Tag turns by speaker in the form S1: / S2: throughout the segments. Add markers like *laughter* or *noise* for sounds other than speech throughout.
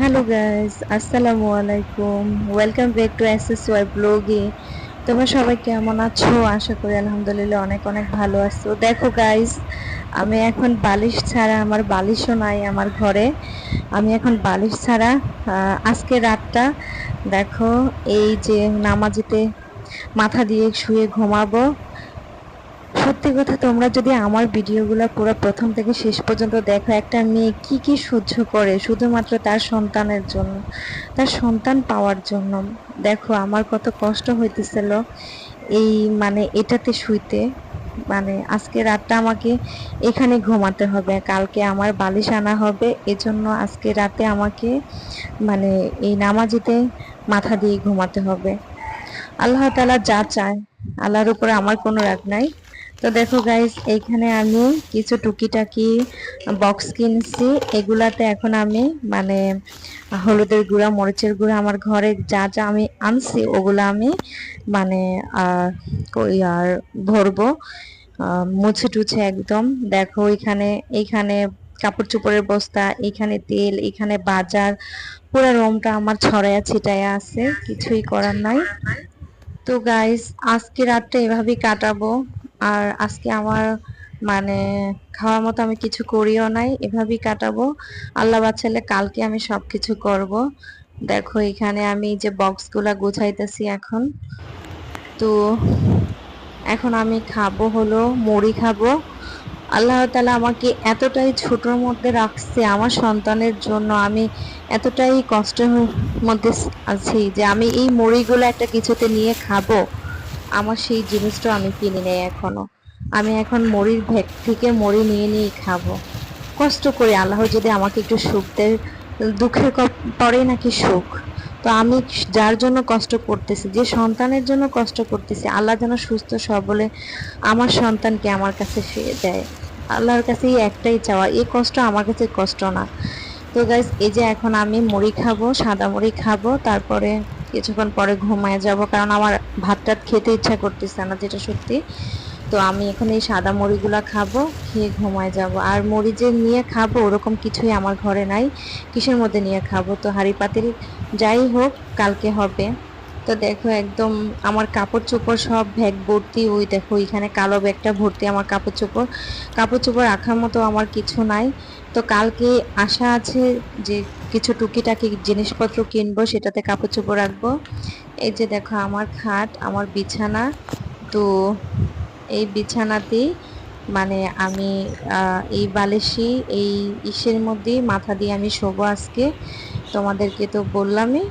S1: Hello guys আসসালামু আলাইকুম welcome back to S S Y ব্লগে তোমরা সবাই কেমন আছো? আশা করি আলহামদুলিল্লাহ অনেক অনেক ভালো আছো। দেখো গাইস আমি এখন বালিশ ছাড়া, আমার বালিশও নাই আমার ঘরে। আমি এখন বালিশ ছাড়া আজকে রাতটা, দেখো, এই যে নামাজিতে মাথা দিয়ে শুয়ে ঘুমাবো সত্যি কথা, তোমরা যদি আমার ভিডিওগুলো পুরো প্রথম থেকে শেষ পর্যন্ত দেখো, একটা মেয়ে কি কি সহ্য করে শুধুমাত্র তার সন্তানের জন্য, তার সন্তান পাওয়ার জন্য। দেখো, আমার কত কষ্ট হইতেছিল এই মানে এটাতে শুইতে। মানে আজকে রাতটা আমাকে এখানে ঘুমাতে হবে, কালকে আমার বালিশ আনা হবে, এজন্য আজকে রাতে আমাকে মানে এই নামাজিতে মাথা দিয়ে ঘুমাতে হবে। আল্লাহ তালা যা চায়, আল্লাহর উপরে আমার কোনো রাগ নাই। তো দেখো গাইস এইখানে আমি কিছু টুকিটাকি বক্স কিনছি। এগুলাতে এখন আমি মানে হলুদের গুঁড়া, মরিচের গুঁড়া, আমার ঘরে যা যা আমি আনছি, ওগুলো আমি মানে আর ভরবো মুছে টুছে একদম। দেখো এখানে এইখানে কাপড় চোপড়ের বস্তা এখানে তেল এখানে বাজার, পুরো রুমটা আমার ছড়ায়া ছিটাইয়া আছে, কিছুই করার নাই। তো গাইস আজকে রাতটা এভাবেই কাটাবো। আর আজকে আমার মানে খাওয়ার মতো আমি কিছু করিও নাই, এভাবেই কাটাবো। আল্লাহ বাচ্চালে কালকে আমি সব কিছু করব। দেখো, এখানে আমি যে বক্সগুলা গুছাইতেছি এখন। তো এখন আমি খাব হলো, মুড়ি খাব। আল্লাহ তালা আমাকে এতটাই ছোটোর মধ্যে রাখছে আমার সন্তানের জন্য। আমি এতটাই কষ্টের মধ্যে আছি যে আমি এই মুড়িগুলো একটা কিছুতে নিয়ে খাব। আমার সেই জিনিসটা আমি কিনি নেই এখনও। আমি এখন মুড়ির ভেক থেকে মুড়ি নিয়ে নিয়ে খাব। কষ্ট করে আল্লাহ যদি আমাকে একটু সুখ দেয়, দুঃখের পরেই নাকি সুখ। তো আমি যার জন্য কষ্ট করতেছি, যে সন্তানের জন্য কষ্ট করতেছি, আল্লাহ যেন সুস্থ সবলে আমার সন্তানকে আমার কাছে ফিরে দেয়। আল্লাহর কাছে এই একটাই চাওয়া এই কষ্ট আমার কাছে কষ্ট না। তো গাইজ এই যে এখন আমি মুড়ি খাব, সাদা মুড়ি খাব, তারপরে কিছুক্ষণ পরে ঘুমায় যাব, কারণ আমার ভাত টাত খেতে ইচ্ছা করতেছে না, যেটা সত্যি। তো আমি এখন এই সাদা মুড়িগুলা খাব, খেয়ে ঘুমায় যাব। আর মুড়ি যে নিয়ে খাব, ওরকম কিছুই আমার ঘরে নাই, কিসের মধ্যে নিয়ে খাব? তো হাঁড়ি পাতিল যাই হোক, কালকে হবে। তো দেখো একদম আমার কাপড় চোপড় সব ব্যাগ ভর্তি, ওই দেখো এখানে কালো ব্যাগটা ভর্তি আমার কাপড় চোপড়। কাপড় চোপড় রাখার মতো আমার কিছু নাই। তো কালকে আশা আছে যে কিছু টুকিটাকি জিনিসপত্র কিনবো, সেটাতে কাপড় চোপড় রাখব। এই যে দেখো আমার খাট, আমার বিছানা। তো এই বিছানাতেই মানে আমি এই বালিশি এই ইসের মধ্যেই মাথা দিয়ে আমি শোবো আজকে। তোমাদেরকে তো বললামই।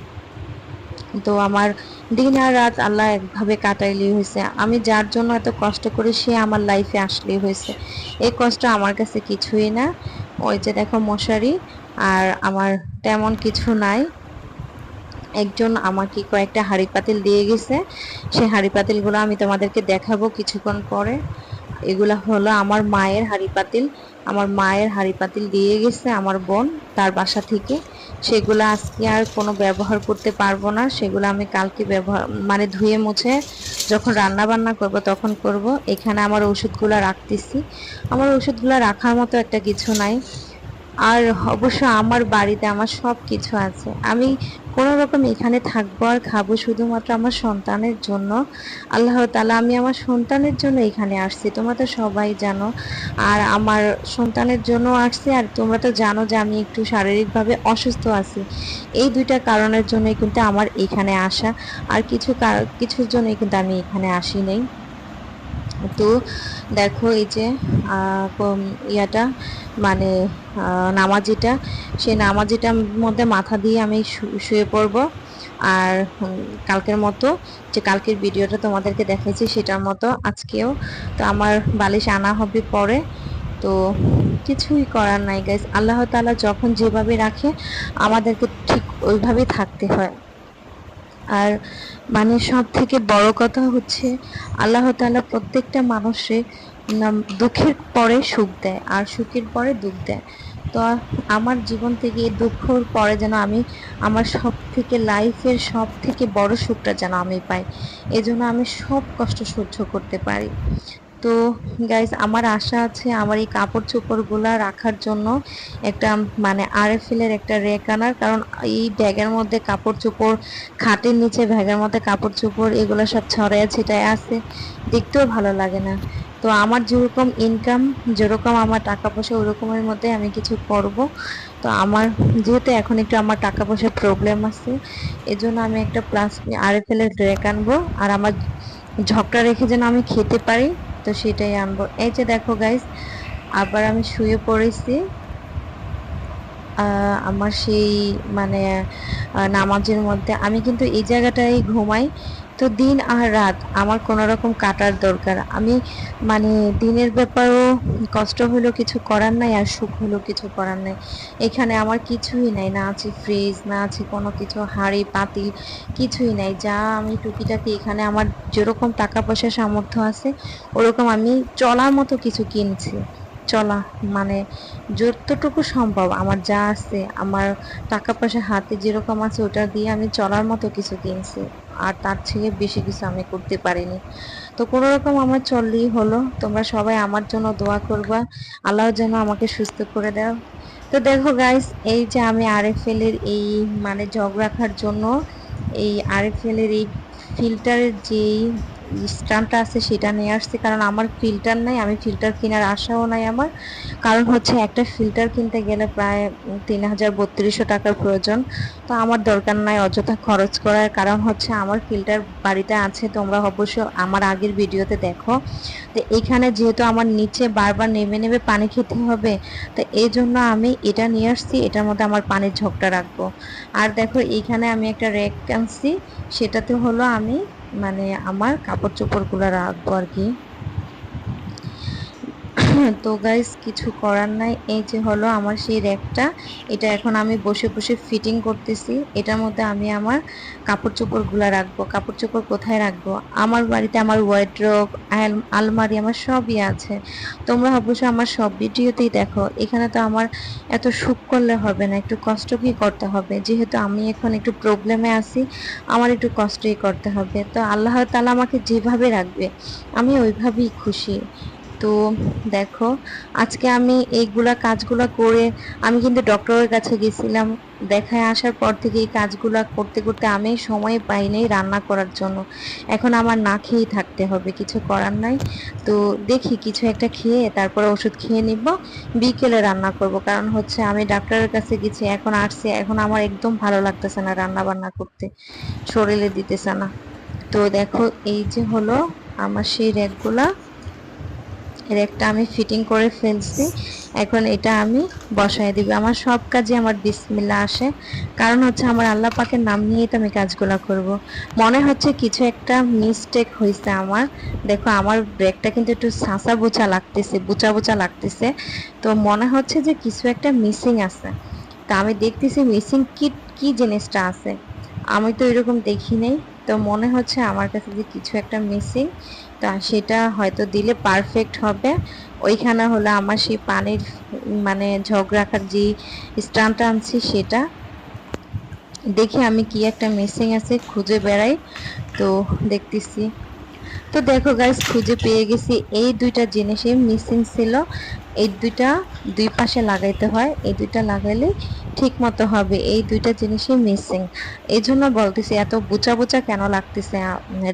S1: তো আমার দিন আর রাত আল্লাহ একভাবে কাটাইলেই হয়েছে। আমি যার জন্য এত কষ্ট করে, সে আমার লাইফে আসলেই হয়েছে। এই কষ্ট আমার কাছে কিছুই না। ওই যে দেখো মশারি, আর আমার তেমন কিছু নাই। একজন আমাকে কয়েকটা হাঁড়ি পাতিল দিয়ে গেছে। সেই হাঁড়ি পাতিলগুলো আমি তোমাদেরকে দেখাবো কিছুক্ষণ পরে। এগুলা হলো আমার মায়ের হাঁড়ি পাতিল। আমার মায়ের হাঁড়ি পাতিল দিয়ে গেছে আমার বোন তার বাসা থেকে। সেগুলো আজকে আর কোনো ব্যবহার করতে পারব না। সেগুলো আমি কালকে ব্যবহার মানে ধুয়ে মুছে যখন রান্না বান্না করব তখন করব। এখানে আমার ওষুধগুলো রাখতেছি। আমার ওষুধগুলো রাখার মতো একটা কিছু নাই। আর অবশ্য আমার বাড়িতে আমার সব কিছু আছে। আমি কোনো রকম এখানে থাকব আর খাব শুধুমাত্র আমার সন্তানের জন্য। আল্লাহ তালা আমি আমার সন্তানের জন্য এখানে আসছি। তোমরা তো সবাই জানো। আর আমার সন্তানের জন্য আসছি। আর তোমরা তো জানো যে আমি একটু শারীরিকভাবে অসুস্থ আছি। এই দুইটা কারণের জন্যই কিন্তু আমার এখানে আসা। আর কিছু কিছুর জন্যই কিন্তু আমি এখানে আসি নেই। তো দেখো এই যে ইয়াটা মানে নামাজিটা, সেই নামাজিটার মধ্যে মাথা দিয়ে আমি শুয়ে পড়ব। আর কালকের মতো যে কালকের ভিডিওটা তোমাদেরকে দেখাইছি সেটার মতো আজকেও। তো আমার বালিশ আনা হবে পরে। তো কিছুই করার নাই গাইস আল্লাহ তাআলা যখন যেভাবে রাখে, আমাদেরকে ঠিক ওইভাবেই থাকতে হয়। আর মানে সব থেকে বড় কথা হচ্ছে আল্লাহ তালা প্রত্যেকটা মানুষের উম, দুঃখের পরে সুখ দেয় আর সুখের পরে দুঃখ দেয়। তো আমার জীবন থেকে এই দুঃখর পরে যেন আমি আমার সব থেকে লাইফের সব থেকে বড় সুখটা যেন আমি পাই এজন্য আমি সব কষ্ট সহ্য করতে পারি। তো গাইজ আমার আশা আছে আমার এই কাপড় চোপড়গুলা রাখার জন্য একটা মানে আরএফএল এর একটা রেক আনার। কারণ এই ব্যাগের মধ্যে কাপড় চোপড়, খাটের নিচে ব্যাগের মধ্যে কাপড় চোপড়, এগুলো সব ছড়ায় ছিটায় আছে। দেখতেও ভালো লাগে না। তো আমার যেরকম ইনকাম যেরকম আমার টাকা পয়সা, ওরকমের মধ্যে আমি কিছু করব। তো আমার, যেহেতু এখন একটু আমার টাকা পয়সার প্রবলেম আছে, এজন্য আমি একটা প্লাস আরএফএল এর রেক আনব। আর আমার ঝকটা রেখে যেন আমি খেতে পারি। তো সেটাই আনব। এই যে দেখো গাইস আবার আমি শুয়ে পড়েছি। আমার সেই মানে নামাজের মধ্যে। আমি কিন্তু এই জায়গাটায় ঘুমাই। তো দিন আর রাত আমার কোনো রকম কাটার দরকার। আমি মানে দিনের ব্যাপারও কষ্ট হলেও কিছু করার নাই আর সুখ হলেও কিছু করার নাই। এখানে আমার কিছুই নাই, না আছে ফ্রিজ না আছে কোনো কিছু, হাঁড়ি পাতিল কিছুই নাই। যা আমি টুকিটাকি এখানে আমার যেরকম টাকা পয়সা সামর্থ্য আছে, ওরকম আমি চলার মতো কিছু কিনছি। চলা মানে যতটুকু সম্ভব আমার যা আছে, আমার টাকা পয়সা হাতে যেরকম আছে ওটা দিয়ে আমি চলার মতো কিছু কিনছি। আর তার থেকে বেশি কিছু আমি করতে পারিনি। তো কোনো রকম আমার চললেই হলো। তোমরা সবাই আমার জন্য দোয়া করবা। আল্লাহ যেন আমাকে সুস্থ করে দাও। তো দেখো গাইস এই যে আমি আরএফএলের এই মানে জগ রাখার জন্য এই আরএফএলের এই ফিল্টারের যেই স্ট্যান্ডটা আছে সেটা নিয়ে আসছি, কারণ আমার ফিল্টার নাই, আমি ফিল্টার কেনার আশাও নাই আমার। কারণ হচ্ছে একটা ফিল্টার কিনতে গেলে প্রায় তিন হাজার বত্রিশশো টাকার প্রয়োজন। তো আমার দরকার নাই অযথা খরচ করার, কারণ হচ্ছে আমার ফিল্টার বাড়িতে আছে, তোমরা অবশ্য আমার আগের ভিডিওতে দেখো। তো এখানে যেহেতু আমার নিচে বারবার নেমে নেমে পানি খেতে হবে, তো এই জন্য আমি এটা নিয়ে আসছি, এটার মধ্যে আমার পানির ঝোঁকটা রাখব। আর দেখো এইখানে আমি একটা র্যাক আনছি, সেটাতে হলো আমি মানে আমার কাপড় চোপড়গুলো রাখব আর কি। *coughs* তো গাইস কিছু করার নাই। এই যে হলো আমার সেই র্যাকটা। এটা এখন আমি বসে বসে ফিটিং করতেছি। এটার মধ্যে আমি আমার কাপড় চোপড়গুলো রাখব। কাপড় চোপড় কোথায় রাখব? আমার বাড়িতে আমার ওয়ার্ড্রোব আলমারি আমার সবই আছে। তোমরা অবশ্যই আমার সব ভিডিওতেই দেখো। এখানে তো আমার এত সুখ করলে হবে না, একটু কষ্ট কি করতে হবে। যেহেতু আমি এখন একটু প্রবলেমে আছি, আমার একটু কষ্টই করতে হবে। তো আল্লাহ তালা আমাকে যেভাবে রাখবে, আমি ওইভাবেই খুশি। তো দেখো, আজকে আমি এইগুলা কাজগুলা করে আমি কিন্তু ডক্টরের কাছে গেছিলাম। দেখায় আসার পর থেকে এই কাজগুলা করতে করতে আমি সময় পাইনি রান্না করার জন্য। এখন আমার না খেয়েই থাকতে হবে, কিছু করার নাই। তো দেখি কিছু একটা খেয়ে তারপরে ওষুধ খেয়ে নিব, বিকেলে রান্না করব। কারণ হচ্ছে আমি ডাক্তারের কাছে গেছি, এখন আসছি, এখন আমার একদম ভালো লাগতেছে না রান্না বান্না করতে, শরীরে দিতেছে না। তো দেখো, এই যে হলো আমার সেই র্যাকগুলা। এর একটা আমি ফিটিং করে ফেলছি। এখন এটা আমি বসায় দিব। আমার সব কাজে আমার বিসমিল্লা আসে। কারণ হচ্ছে আমার আল্লাহ পাকের নাম নিয়েই তো আমি কাজগুলো করব। মনে হচ্ছে কিছু একটা মিস্টেক হয়েছে আমার। দেখো, আমার ব্রেকটা কিন্তু একটু সাঁচা বোচা লাগতেছে, বোচা বোচা লাগতেছে। তো মনে হচ্ছে যে কিছু একটা মিসিং আছে। তা আমি দেখতেছি মিসিং কি কি জিনিসটা আছে? আমি তো এরকম দেখি নেই। তো মনে হচ্ছে আমার কাছে যে কিছু একটা মিসিং তা সেটা হয়তো দিলে পারফেক্ট হবে। ওইখানে হলো আমার সেই পানির মানে ঝগ রাখার যে স্টানটা আনছি সেটা। দেখি আমি কি একটা মিসিং আছে, খুঁজে বেড়াই। তো দেখতেছি। তো দেখো গাইস খুঁজে পেয়ে গেছি। এই দুইটা জিনিসই মিসিং ছিল। এই দুইটা দুই পাশে লাগাইতে হয়। এই দুইটা লাগাইলে ঠিক মতো হবে। এই দুইটা জিনিসই মিসিং এই জন্য বলতেছি, এত বোচা বোচা কেন লাগতেছে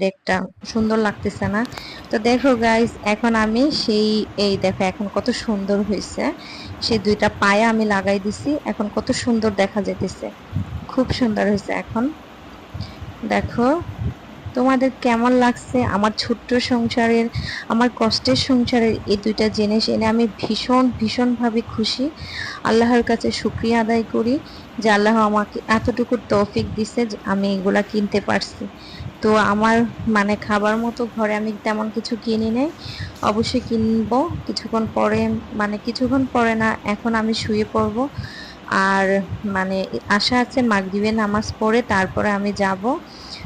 S1: রেকটা? সুন্দর লাগতেছে না। তো দেখো গাইস এখন আমি সেই, এই দেখো, এখন কত সুন্দর হয়েছে সেই দুইটা পায়ে আমি লাগাই দিছি। এখন কত সুন্দর দেখা যেতেছে খুব সুন্দর হয়েছে এখন। দেখো তোমাদের কেমন লাগছে? আমার ছোট্ট সংসারের, আমার কষ্টের সংসারের এই দুইটা জিনিস এনে আমি ভীষণ, ভীষণভাবে খুশি। আল্লাহর কাছে শুক্রিয়া আদায় করি যে আল্লাহ আমাকে এতটুকু তৌফিক দিছে যে আমি এগুলা কিনতে পারছি। তো আমার মানে খাবার মতো ঘরে আমি তেমন কিছু কিনি নেই। অবশ্যই কিনবো। কিছুক্ষণ পরে মানে কিছুক্ষণ পরে না, এখন আমি শুয়ে পড়ব। আর মানে আশা আছে মাগরিবে নামাজ পড়ে তারপরে আমি যাব।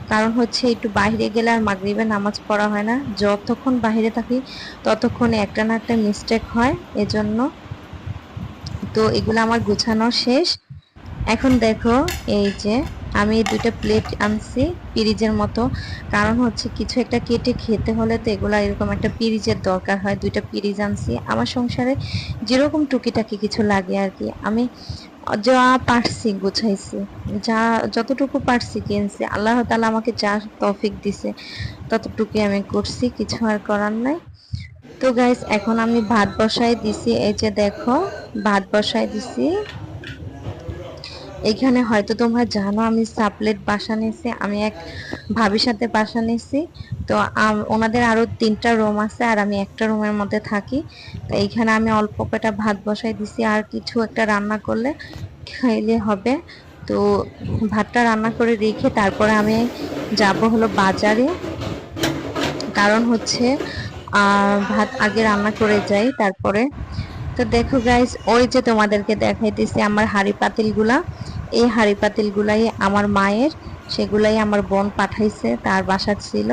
S1: কারণ হচ্ছে একটু বাইরে গেলে আর মাগরিবে নামাজ পড়া হয় না। যতক্ষণ বাইরে থাকি, ততক্ষণে একটা না একটা মিস্টেক হয়। এজন্য তো এগুলো আমার গুছানো শেষ। এখন দেখো, এই যে আমি দুইটা প্লেট আনছি পিরিজের মতো। কারণ হচ্ছে কিছু একটা কেটে খেতে হলে তো এগুলা এরকম একটা পিরিজের দরকার হয়। দুইটা পিরিজ আনছি। আমার সংসারে যেরকম টুকিটাকি কিছু লাগে আর কি। আমি যা পারছি, গুছাইছি। যা, যতটুকু পারছি কিনছি। আল্লাহ তালা আমাকে যা তৌফিক দিছে, ততটুকুই আমি করছি, কিছু আর করার নাই। তো গাইস এখন আমি ভাত বসাই দিছি। এই যে দেখো, ভাত বসাই দিছি। এখানে হয়তো তোমরা জানো, আমি সাপলেট বাসা নিয়েছি আমি এক ভাবির সাথে বাসা নিয়েছি তো ওনাদের আরও তিনটা রুম আছে আর আমি একটা রুমের মধ্যে থাকি। তো এইখানে আমি অল্প কটা ভাত বসাই দিছি, আর কিছু একটা রান্না করলে খাইলে হবে। তো ভাতটা রান্না করে রেখে তারপরে আমি যাব হলো বাজারে। কারণ হচ্ছে ভাত আগে রান্না করে যাই, তারপরে তো দেখো গাইস ওই যে তোমাদেরকে দেখাইতেছি আমার হাঁড়ি পাতিলগুলা। এই হাঁড়ি পাতিলগুলাই আমার মায়ের, সেগুলাই আমার বোন পাঠাইছে, তার বাসা ছিল।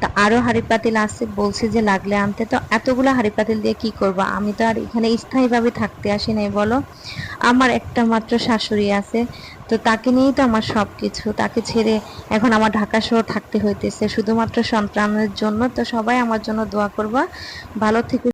S1: তো আরও হাঁড়ি পাতিল আছে, বলছে যে লাগলে আনতে। তো এতগুলো হাঁড়ি পাতিল দিয়ে কি করব? আমি তো আর এখানে স্থায়ীভাবে থাকতে আসি নাই, বলো। আমার একটা মাত্র শাশুড়ি আছে, তো তাকে নিয়েই তো আমার সব কিছু তাকে ছেড়ে এখন আমার ঢাকা শহর থাকতে হইতেছে। শুধুমাত্র সন্তানের জন্য। তো সবাই আমার জন্য দোয়া করবা। ভালো থেকে।